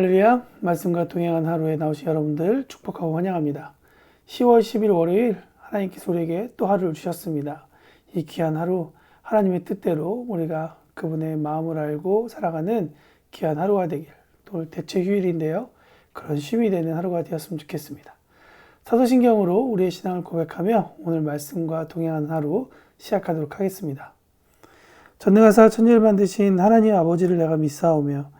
할렐루야 말씀과 동행한 하루에 나오신 여러분들 축복하고 환영합니다. 10월 10일 월요일 하나님께서 우리에게 또 하루를 주셨습니다. 이 귀한 하루 하나님의 뜻대로 우리가 그분의 마음을 알고 살아가는 귀한 하루가 되길 또 대체 휴일인데요. 그런 쉼이 되는 하루가 되었으면 좋겠습니다. 사도신경으로 우리의 신앙을 고백하며 오늘 말씀과 동행하는 하루 시작하도록 하겠습니다. 전능하사 천지를 만드신 하나님 아버지를 내가 믿사오며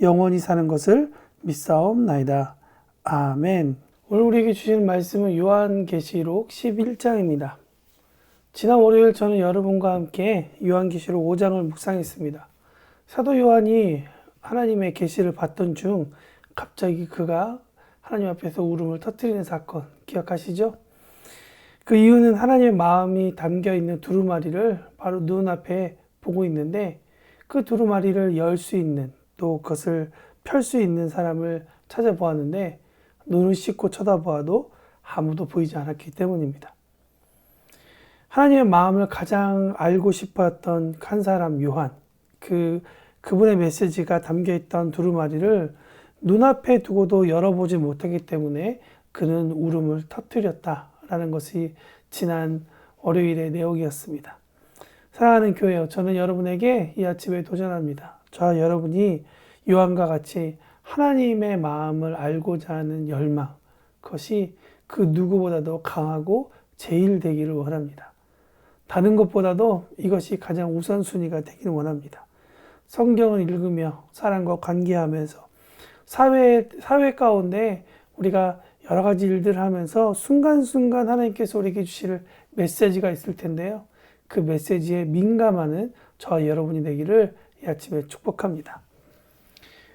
영원히 사는 것을 믿사옵나이다. 아멘. 오늘 우리에게 주시는 말씀은 요한계시록 11장입니다. 지난 월요일 저는 여러분과 함께 요한계시록 5장을 묵상했습니다. 사도 요한이 하나님의 계시를 받던 중 갑자기 그가 하나님 앞에서 울음을 터뜨리는 사건 기억하시죠? 그 이유는 하나님의 마음이 담겨 있는 두루마리를 바로 눈앞에 보고 있는데 그 두루마리를 열 수 있는 또 그것을 펼 수 있는 사람을 찾아보았는데 눈을 씻고 쳐다보아도 아무도 보이지 않았기 때문입니다. 하나님의 마음을 가장 알고 싶었던 한 사람 요한 그 그분의 메시지가 담겨 있던 두루마리를 눈앞에 두고도 열어보지 못하기 때문에 그는 울음을 터뜨렸다라는 것이 지난 월요일의 내용이었습니다. 사랑하는 교회요, 저는 여러분에게 이 아침에 도전합니다. 저와 여러분이 요한과 같이 하나님의 마음을 알고자 하는 열망, 그것이 그 누구보다도 강하고 제일 되기를 원합니다. 다른 것보다도 이것이 가장 우선순위가 되기를 원합니다. 성경을 읽으며 사람과 관계하면서 사회, 사회 가운데 우리가 여러 가지 일들을 하면서 순간순간 하나님께서 우리에게 주실 메시지가 있을 텐데요. 그 메시지에 민감하는 저와 여러분이 되기를 이 아침에 축복합니다.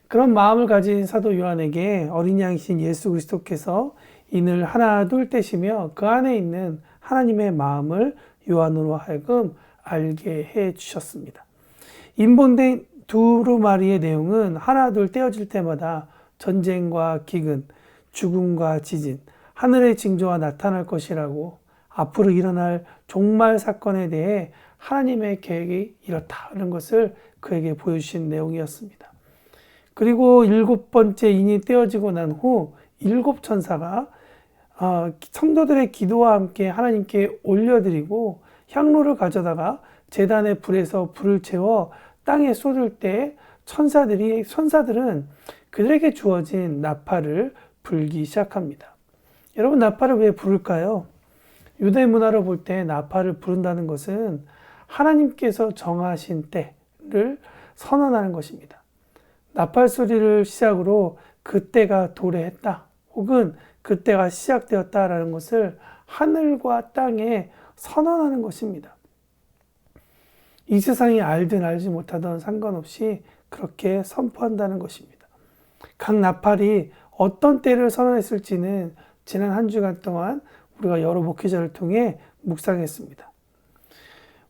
그런 마음을 가진 사도 요한에게 어린 양이신 예수 그리스도께서 이늘 하나 둘 떼시며 그 안에 있는 하나님의 마음을 요한으로 하여금 알게 해 주셨습니다. 인본된 두루마리의 내용은 하나 둘 떼어질 때마다 전쟁과 기근, 죽음과 지진, 하늘의 징조가 나타날 것이라고 앞으로 일어날 종말 사건에 대해 하나님의 계획이 이렇다는 것을 그에게 보여주신 내용이었습니다. 그리고 일곱 번째 인이 떼어지고 난 후 일곱 천사가 어, 성도들의 기도와 함께 하나님께 올려드리고 향로를 가져다가 재단의 불에서 불을 채워 땅에 쏟을 때 천사들이 천사들은 그들에게 주어진 나팔을 불기 시작합니다. 여러분 나팔을 왜 부를까요? 유대 문화를 볼때 나팔을 부른다는 것은 하나님께서 정하신 때를 선언하는 것입니다. 나팔 소리를 시작으로 그때가 도래했다. 혹은 그때가 시작되었다라는 것을 하늘과 땅에 선언하는 것입니다. 이 세상이 알든 알지 못하든 상관없이 그렇게 선포한다는 것입니다. 각 나팔이 어떤 때를 선언했을지는 지난 한 주간 동안 우리가 여러 목회자를 통해 묵상했습니다.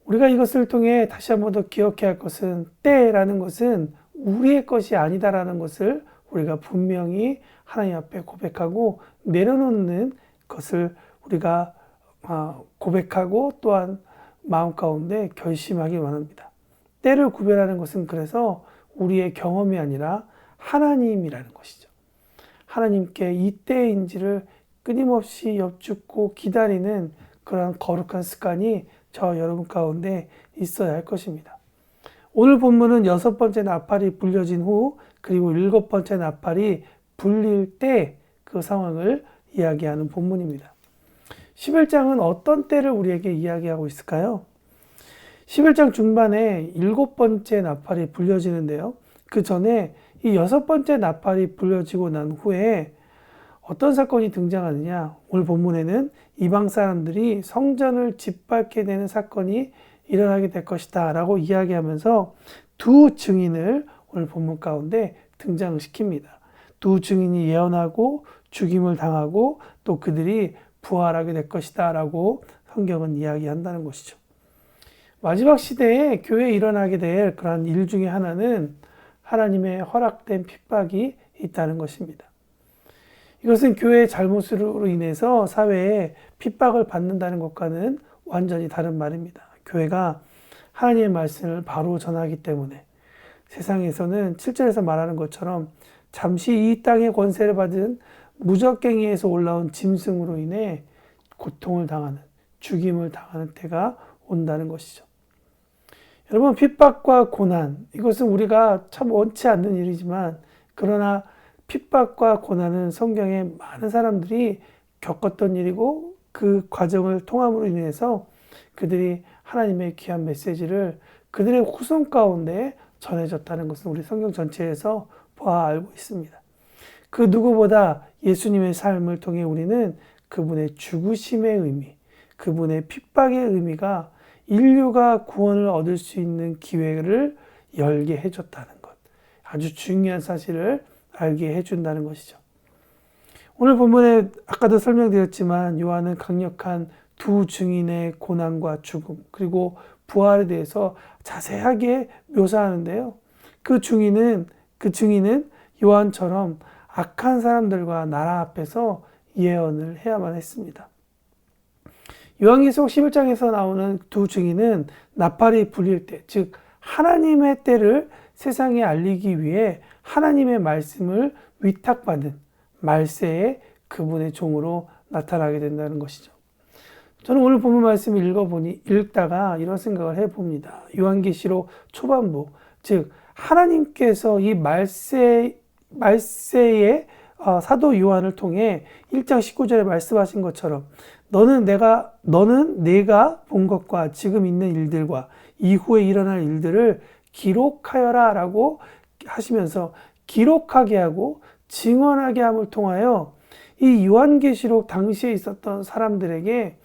우리가 이것을 통해 다시 한 번 더 기억해야 할 것은 때라는 것은 우리의 것이 아니다라는 것을 우리가 분명히 하나님 앞에 고백하고 내려놓는 것을 우리가 아, 고백하고 또한 마음 가운데 결심하기 원합니다. 때를 구별하는 것은 그래서 우리의 경험이 아니라 하나님이라는 것이죠. 하나님께 이 때인지를 끊임없이 엽죽고 기다리는 그러한 거룩한 습관이 저 여러분 가운데 있어야 할 것입니다. 오늘 본문은 여섯 번째 나팔이 불려진 후 그리고 일곱 번째 나팔이 불릴 때 그 상황을 이야기하는 본문입니다. 11장은 어떤 때를 우리에게 이야기하고 있을까요? 11장 중반에 일곱 번째 나팔이 불려지는데요. 그 전에 이 여섯 번째 나팔이 불려지고 난 후에 어떤 사건이 등장하느냐? 오늘 본문에는 이방 사람들이 성전을 짓밟게 되는 사건이 일어나게 될 것이다 라고 이야기하면서 두 증인을 오늘 본문 가운데 등장시킵니다. 두 증인이 예언하고 죽임을 당하고 또 그들이 부활하게 될 것이다 라고 성경은 이야기한다는 것이죠. 마지막 시대에 교회에 일어나게 될 그러한 일 중에 하나는 하나님의 허락된 핍박이 있다는 것입니다. 이것은 교회의 잘못으로 인해서 사회에 핍박을 받는다는 것과는 완전히 다른 말입니다. 교회가 하나님의 말씀을 바로 전하기 때문에 세상에서는 7절에서 말하는 것처럼 잠시 이 땅의 권세를 받은 무적갱이에서 올라온 짐승으로 인해 고통을 당하는 죽임을 당하는 때가 온다는 것이죠. 여러분 핍박과 고난 이것은 우리가 참 원치 않는 일이지만 그러나 핍박과 고난은 성경에 많은 사람들이 겪었던 일이고 그 과정을 통함으로 인해서 그들이 하나님의 귀한 메시지를 그들의 후손 가운데 전해졌다는 것은 우리 성경 전체에서 보아 알고 있습니다. 그 누구보다 예수님의 삶을 통해 우리는 그분의 죽으심의 의미, 그분의 핍박의 의미가 인류가 구원을 얻을 수 있는 기회를 열게 해줬다는 것. 아주 중요한 사실을 알게 해준다는 것이죠. 오늘 본문에 아까도 설명드렸지만 요한은 강력한 두 증인의 고난과 죽음 그리고 부활에 대해서 자세하게 묘사하는데요. 그 증인은 그 증인은 요한처럼 악한 사람들과 나라 앞에서 예언을 해야만 했습니다. 요한계시록 11장에서 나오는 두 증인은 나팔이 불릴 때, 즉 하나님의 때를 세상에 알리기 위해 하나님의 말씀을 위탁받은 말세의 그분의 종으로 나타나게 된다는 것이죠. 저는 오늘 본문 말씀 읽어보니 읽다가 이런 생각을 해봅니다. 요한계시록 초반부, 즉 하나님께서 이 말세 말세의 어, 사도 요한을 통해 1장 19절에 말씀하신 것처럼 너는 내가 너는 내가 본 것과 지금 있는 일들과 이후에 일어날 일들을 기록하여라라고 하시면서 기록하게 하고 증언하게 함을 통하여 이 요한계시록 당시에 있었던 사람들에게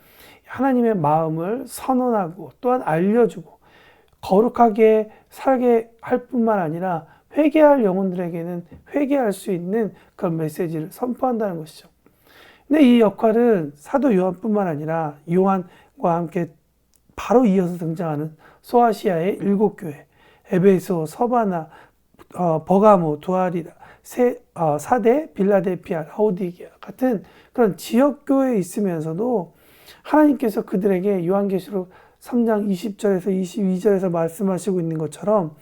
하나님의 마음을 선언하고 또한 알려주고 거룩하게 살게 할 뿐만 아니라 회개할 영혼들에게는 회개할 수 있는 그런 메시지를 선포한다는 것이죠. 근데 이 역할은 사도 요한뿐만 아니라 요한과 함께 바로 이어서 등장하는 소아시아의 일곱 교회, 에베소, 서바나, 어, 버가모, 두아리다, 세, 어, 사대, 빌라델피아, 라오디게아 같은 그런 지역 교회에 있으면서도 하나님께서 그들에게 요한계시록 3장 20절에서 22절에서 말씀하시고 있는 것처럼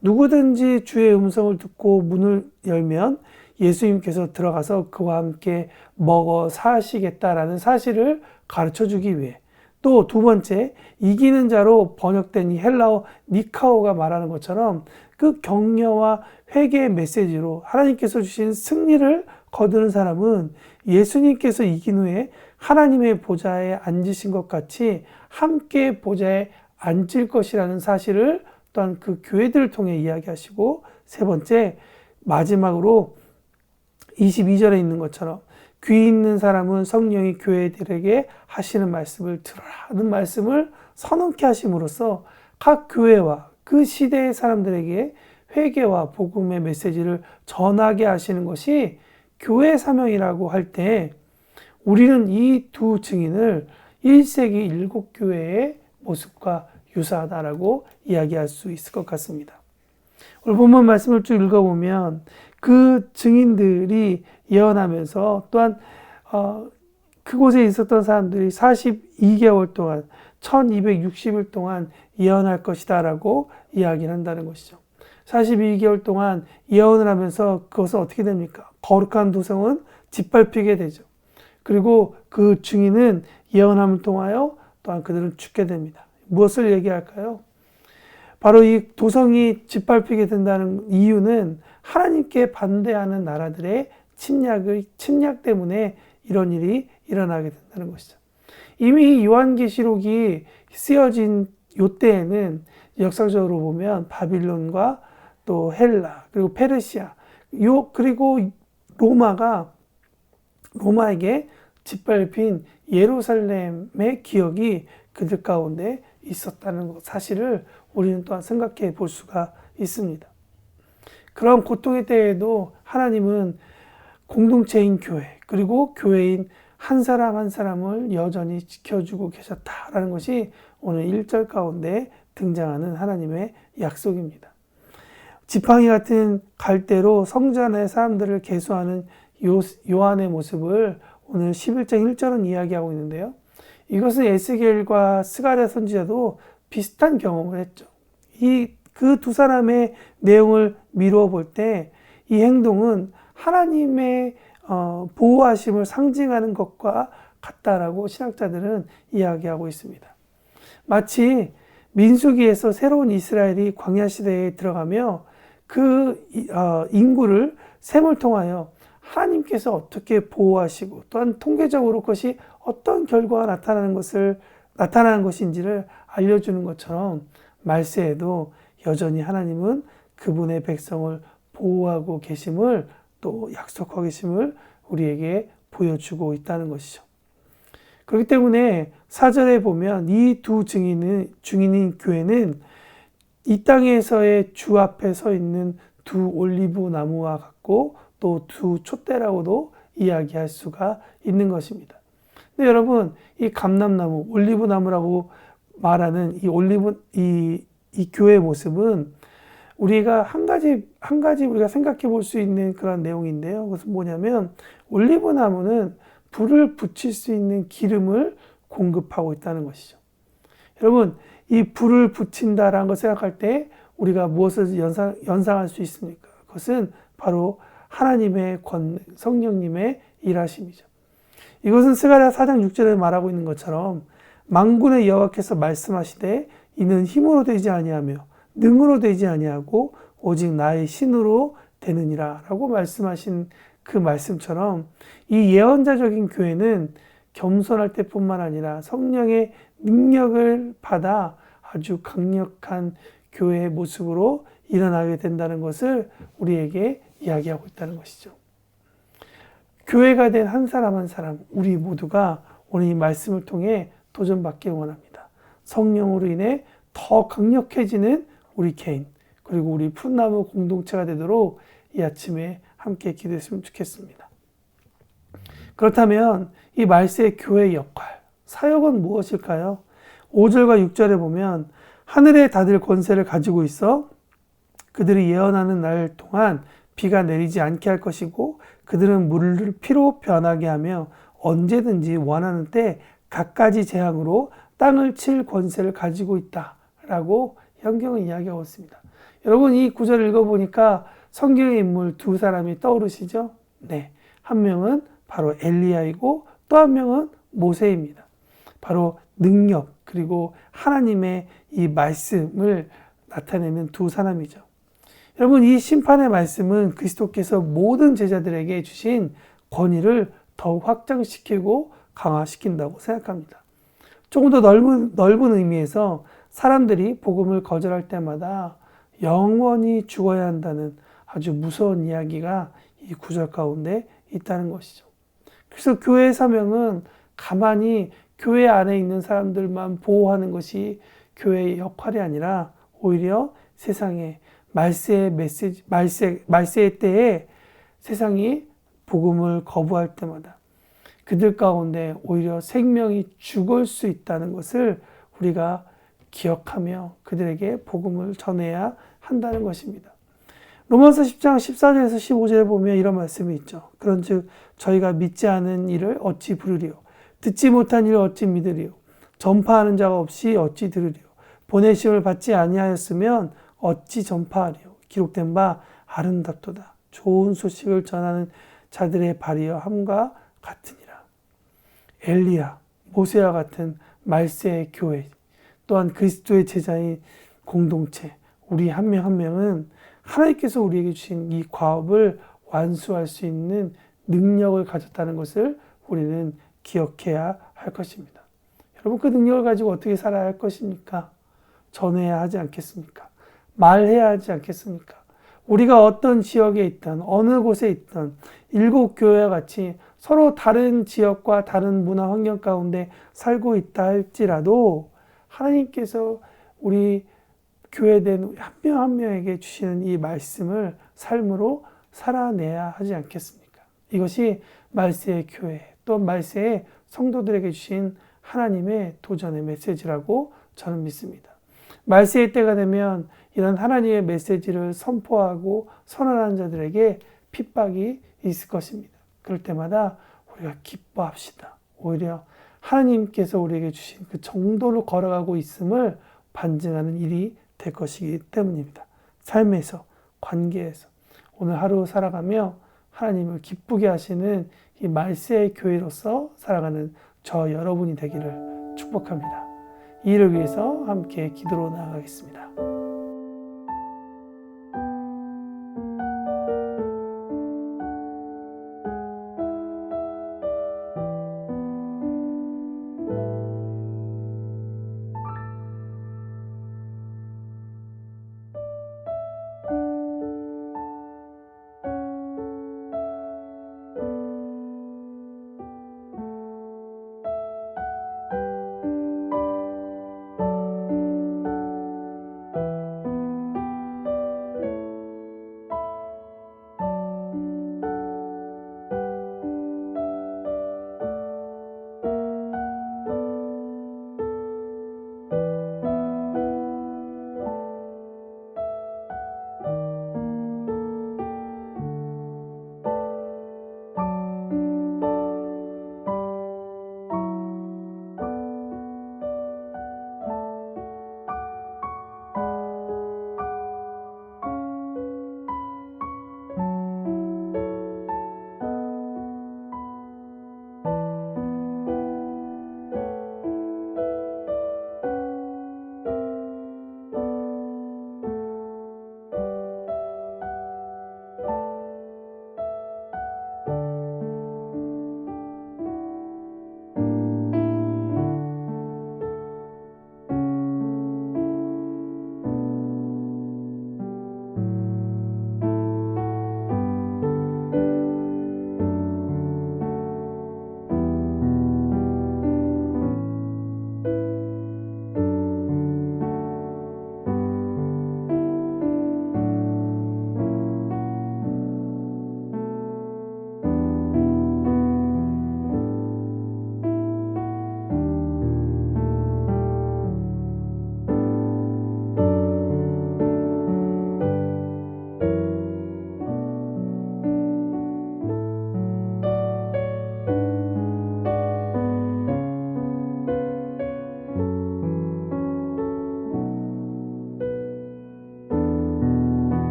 누구든지 주의 음성을 듣고 문을 열면 예수님께서 들어가서 그와 함께 먹어 사시겠다라는 사실을 가르쳐 주기 위해. 또 두 번째 이기는 자로 번역된 이 헬라어 니카오가 말하는 것처럼 그 격려와 회개의 메시지로 하나님께서 주신 승리를 거두는 사람은 예수님께서 이긴 후에 하나님의 보좌에 앉으신 것 같이 함께 보좌에 앉을 것이라는 사실을 또한 그 교회들을 통해 이야기하시고 세 번째 마지막으로 22절에 있는 것처럼 귀 있는 사람은 성령이 교회들에게 하시는 말씀을 들어라는 말씀을 선언케 하심으로써 각 교회와 그 시대의 사람들에게 회개와 복음의 메시지를 전하게 하시는 것이 교회 사명이라고 할 때 우리는 이 두 증인을 1세기 7교회의 모습과 유사하다라고 이야기할 수 있을 것 같습니다. 오늘 본문 말씀을 쭉 읽어보면 그 증인들이 예언하면서 또한 어, 그곳에 있었던 사람들이 42개월 동안 1260일 동안 예언할 것이다 라고 이야기를 한다는 것이죠. 42개월 동안 예언을 하면서 그것은 어떻게 됩니까? 거룩한 도성은 짓밟히게 되죠. 그리고 그 증인은 예언함을 통하여 또한 그들은 죽게 됩니다. 무엇을 얘기할까요? 바로 이 도성이 짓밟히게 된다는 이유는 하나님께 반대하는 나라들의 침략의 침략 때문에 이런 일이 일어나게 된다는 것이죠. 이미 요한계시록이 쓰여진 요때에는 역사적으로 보면 바빌론과 또 헬라 그리고 페르시아 요 그리고 로마가 로마에게 짓밟힌 예루살렘의 기억이 그들 가운데 있었다는 사실을 우리는 또한 생각해 볼 수가 있습니다. 그런 고통의 때에도 하나님은 공동체인 교회, 그리고 교회인 한 사람 한 사람을 여전히 지켜주고 계셨다라는 것이 오늘 1절 가운데 등장하는 하나님의 약속입니다. 지팡이 같은 갈대로 성전의 사람들을 계수하는 요, 요한의 모습을 오늘 11장 1절은 이야기하고 있는데요. 이것은 에스겔과 스가랴 선지자도 비슷한 경험을 했죠. 이 그 두 사람의 내용을 미루어 볼 때 이 행동은 하나님의 어, 보호하심을 상징하는 것과 같다라고 신학자들은 이야기하고 있습니다. 마치 민수기에서 새로운 이스라엘이 광야 시대에 들어가며 그 어, 인구를 셈을 통하여 하나님께서 어떻게 보호하시고 또한 통계적으로 그것이 어떤 결과가 나타나는 것을 나타나는 것인지를 알려주는 것처럼 말세에도 여전히 하나님은 그분의 백성을 보호하고 계심을 또 약속하고 계심을 우리에게 보여주고 있다는 것이죠. 그렇기 때문에 사절에 보면 이 두 증인은 증인인 교회는 이 땅에서의 주 앞에 서 있는 두 올리브 나무와 같고 또 두 촛대라고도 이야기할 수가 있는 것입니다. 근데 여러분 이 감람나무, 올리브 나무라고 말하는 이 올리브 이, 이 교회의 모습은 우리가 한 가지 한 가지 우리가 생각해 볼 수 있는 그런 내용인데요. 그것은 뭐냐면 올리브 나무는 불을 붙일 수 있는 기름을 공급하고 있다는 것이죠. 여러분, 이 불을 붙인다라는 걸 생각할 때 우리가 무엇을 연상, 연상할 수 있습니까? 그것은 바로 하나님의 권, 성령님의 일하심이죠. 이것은 스가랴 4장 6절에 말하고 있는 것처럼 망군의 여호와께서 말씀하시되 이는 힘으로 되지 아니하며 능으로 되지 아니하고 오직 나의 신으로 되느니라라고 말씀하신 그 말씀처럼 이 예언자적인 교회는 겸손할 때뿐만 아니라 성령의 능력을 받아 아주 강력한 교회의 모습으로 일어나게 된다는 것을 우리에게 이야기하고 있다는 것이죠. 교회가 된 한 사람 한 사람, 우리 모두가 오늘 이 말씀을 통해 도전받기 원합니다. 성령으로 인해 더 강력해지는 우리 개인, 그리고 우리 풋나무 공동체가 되도록 이 아침에 함께 기도했으면 좋겠습니다. 그렇다면 이 말세의 교회의 역할, 사역은 무엇일까요? 5절과 6절에 보면 하늘에 닫을 권세를 가지고 있어 그들이 예언하는 날 동안 비가 내리지 않게 할 것이고 그들은 물을 피로 변하게 하며 언제든지 원하는 때 갖가지 재앙으로 땅을 칠 권세를 가지고 있다 라고 성경은 이야기하고 있습니다. 여러분 이 구절을 읽어보니까 성경의 인물 두 사람이 떠오르시죠? 네. 한 명은 바로 엘리야이고 또 한 명은 모세입니다. 바로 능력 그리고 하나님의 이 말씀을 나타내는 두 사람이죠. 여러분 이 심판의 말씀은 그리스도께서 모든 제자들에게 주신 권위를 더욱 확장시키고 강화시킨다고 생각합니다. 조금 더 넓은, 넓은 의미에서 사람들이 복음을 거절할 때마다 영원히 죽어야 한다는 아주 무서운 이야기가 이 구절 가운데 있다는 것이죠. 그래서 교회의 사명은 가만히 교회 안에 있는 사람들만 보호하는 것이 교회의 역할이 아니라 오히려 세상에 말세의 메시지, 말세, 말세의 때에 세상이 복음을 거부할 때마다 그들 가운데 오히려 생명이 죽을 수 있다는 것을 우리가 기억하며 그들에게 복음을 전해야 한다는 것입니다. 로마서 10장 14절에서 15절에 보면 이런 말씀이 있죠. 그런즉 저희가 믿지 않은 일을 어찌 부르리요? 듣지 못한 일을 어찌 믿으리요? 전파하는 자가 없이 어찌 들으리요? 보내심을 받지 아니하였으면 어찌 전파하리요? 기록된 바 아름답도다. 좋은 소식을 전하는 자들의 발이여 함과 같으니라. 엘리야 모세와 같은 말세의 교회 또한 그리스도의 제자인 공동체 우리 한 명한 명은 하나님께서 우리에게 주신 이 과업을 완수할 수 있는 능력을 가졌다는 것을 우리는 기억해야 할 것입니다. 여러분 그 능력을 가지고 어떻게 살아야 할 것입니까? 전해야 하지 않겠습니까? 말해야 하지 않겠습니까? 우리가 어떤 지역에 있던 어느 곳에 있던 일곱 교회와 같이 서로 다른 지역과 다른 문화 환경 가운데 살고 있다 할지라도 하나님께서 우리 교회된 한 명 한 명에게 주시는 이 말씀을 삶으로 살아내야 하지 않겠습니까? 이것이 말세의 교회 또 말세의 성도들에게 주신 하나님의 도전의 메시지라고 저는 믿습니다. 말세의 때가 되면 이런 하나님의 메시지를 선포하고 선언하는 자들에게 핍박이 있을 것입니다. 그럴 때마다 우리가 기뻐합시다. 오히려 하나님께서 우리에게 주신 그 정도로 걸어가고 있음을 반증하는 일이 될 것이기 때문입니다. 삶에서, 관계에서, 오늘 하루 살아가며 하나님을 기쁘게 하시는 이 말세의 교회로서 살아가는 저 여러분이 되기를 축복합니다. 이 일을 위해서 함께 기도로 나아가겠습니다.